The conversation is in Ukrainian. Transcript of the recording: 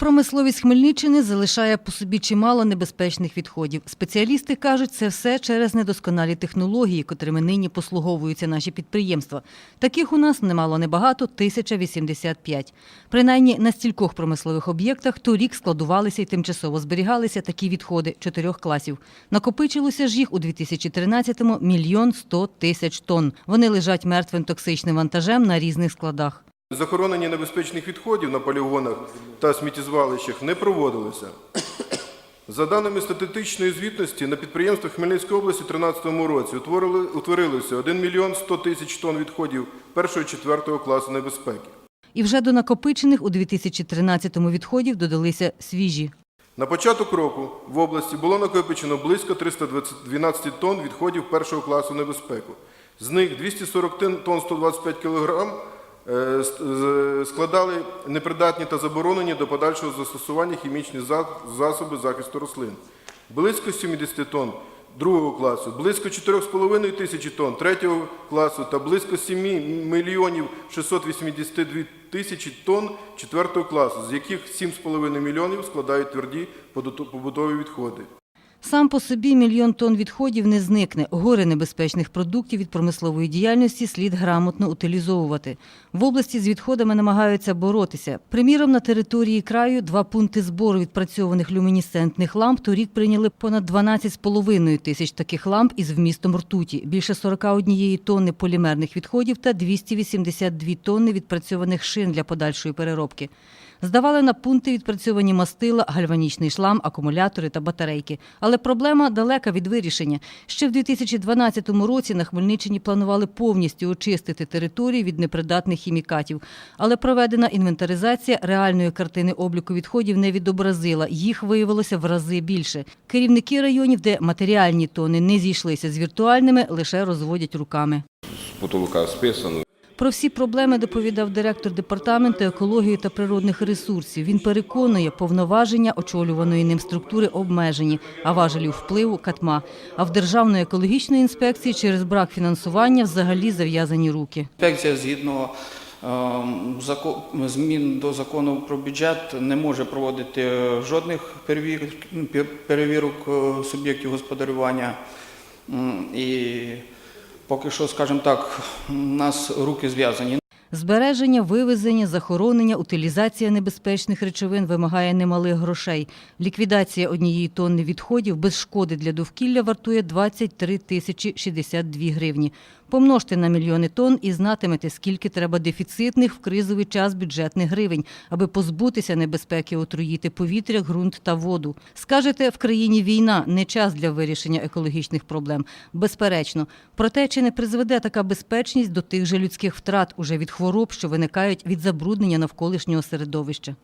Промисловість Хмельниччини залишає по собі чимало небезпечних відходів. Спеціалісти кажуть, це все через недосконалі технології, котрими нині послуговуються наші підприємства. Таких у нас немало небагато 1085. Принаймні на стількох промислових об'єктах торік складувалися і тимчасово зберігалися такі відходи чотирьох класів. Накопичилося ж їх у 2013-му мільйон сто тисяч тонн. Вони лежать мертвим токсичним вантажем на різних складах. Захоронення небезпечних відходів на полігонах та сміттєзвалищах не проводилося. За даними статистичної звітності, на підприємствах Хмельницької області у 2013 році утворили, утворилося 1 мільйон 100 тисяч тонн відходів першого-четвертого класу небезпеки. І вже до накопичених у 2013-му відходів додалися свіжі. На початок року в області було накопичено близько 312 тонн відходів першого класу небезпеку. З них 240 тонн 125 кг е, складали непридатні та заборонені до подальшого застосування хімічні за- засоби захисту рослин. Близько 70 тонн другого класу, близько 4,5 тисячі тонн третього класу та близько 7 мільйонів 682 тисячі тонн четвертого класу, з яких 7,5 мільйонів складають тверді побутові відходи. Сам по собі мільйон тонн відходів не зникне. Гори небезпечних продуктів від промислової діяльності слід грамотно утилізовувати. В області з відходами намагаються боротися. Приміром, на території краю два пункти збору відпрацьованих люмінесцентних ламп торік прийняли понад 12,5 тисяч таких ламп із вмістом ртуті, більше 41 тонни полімерних відходів та 282 тонни відпрацьованих шин для подальшої переробки. Здавали на пункти відпрацьовані мастила, гальванічний шлам, акумулятори та батарейки. Але проблема далека від вирішення. Ще в 2012 році на Хмельниччині планували повністю очистити територію від непридатних хімікатів. Але проведена інвентаризація реальної картини обліку відходів не відобразила. Їх виявилося в рази більше. Керівники районів, де матеріальні тони не зійшлися з віртуальними, лише розводять руками. з потолка списано. Про всі проблеми доповідав директор департаменту екології та природних ресурсів. Він переконує, повноваження очолюваної ним структури обмежені, а важелів впливу катма. А в Державної екологічної інспекції через брак фінансування взагалі зав'язані руки. Інспекція згідно ем, змін до закону про бюджет не може проводити е, жодних перевірок, е, суб'єктів господарювання. І поки що, скажімо так, у нас руки зв'язані. Збереження, вивезення, захоронення, утилізація небезпечних речовин вимагає немалих грошей. Ліквідація однієї тонни відходів без шкоди для довкілля вартує 23 тисячі 62 гривні. Помножте на мільйони тонн і знатимете, скільки треба дефіцитних в кризовий час бюджетних гривень, аби позбутися небезпеки отруїти повітря, ґрунт та воду. Скажете, в країні війна не час для вирішення екологічних проблем. Безперечно. Проте, чи не призведе така безпечність до тих же людських втрат уже від хвороб, що виникають від забруднення навколишнього середовища?